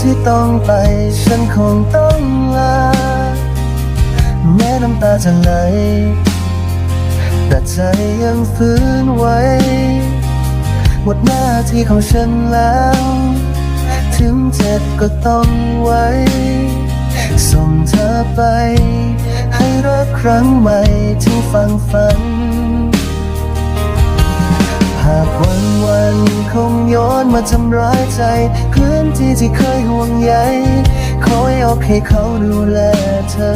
ที่ต้องไป ฉันคงต้องลา แม้น้ำตาจะไหล แต่ใจยังฟื้นไว้ หมดหน้าที่ของฉันแล้ว ถึงเจ็บก็ต้องไว้ ส่งเธอไป ให้รักครั้งใหม่ที่ฟังฝัน วันวันคงย้อนมาทำร้ายใจพื้นที่ที่เคยห่วงใยขอยออกให้เขาดูแลเธอ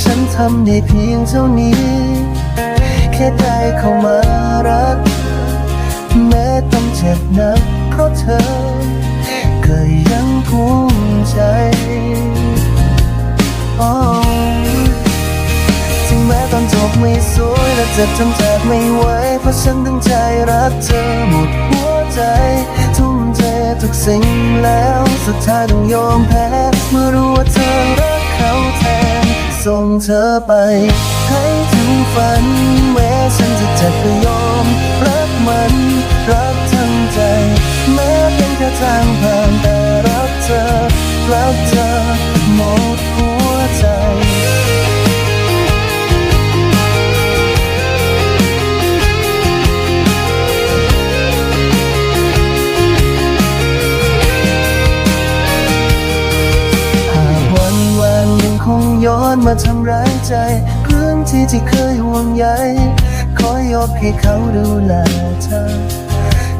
ฉันทำได้เพียงเท่านี้ ไม่สวยและเจ็บจนแทบไม่ไหวเพราะฉันตั้งใจรักเธอหมดหัวใจ ทุ่มเททุกสิ่งแล้วสุดท้ายต้องยอมแพ้เมื่อรู้ว่าเธอรักเขาแทนส่งเธอไป ให้ถึงฝันแม้ฉันจะเจ็บก็ยอมรักมันรักทั้งใจ แม้เป็นแค่ทางผ่านแต่รักเธอรักเธอ อนมาทำร้ายใจเพื่อนที่ที่เคยห่วงใยขอยกให้เขาดูแลเธอ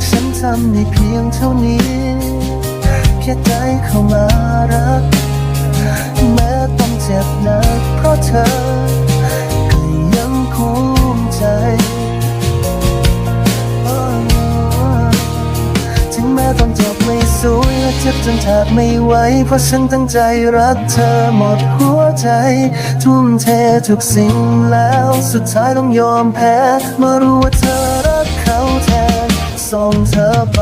ฉันทำได้เพียงเท่านี้ แค่ใจเข้ามารัก แม้ต้องเจ็บหนักเพราะเธอ จ็บจนแทบไม่ไหวเพราะฉันตั้งใจรักเธอหมดหัวใจ ทุ่มเททุกสิ่งแล้วสุดท้ายต้องยอมแพ้เมื่อรู้ว่าเธอรักเขาแทนส่งเธอไป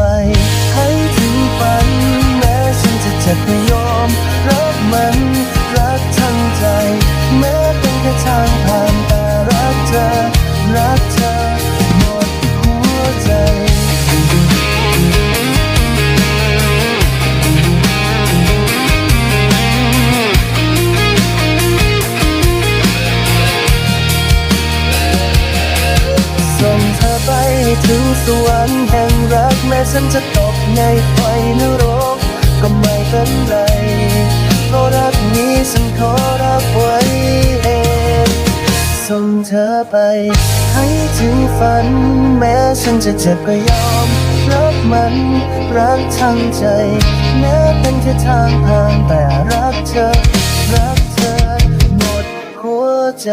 ส่งเธอไปให้ถึงสวรรค์แห่งรักแม้ฉันจะตกในไฟนรก ก็ไม่เป็นไรเพราะรักนี้ฉันขอรับไว้เองส่งเธอไป ให้ถึงฝัน แม้ฉันจะเจ็บก็ยอม รักมันรักทั้งใจแม้เป็นแค่ทางผ่านแต่รักเธอ รักเธอหมดหัวใจ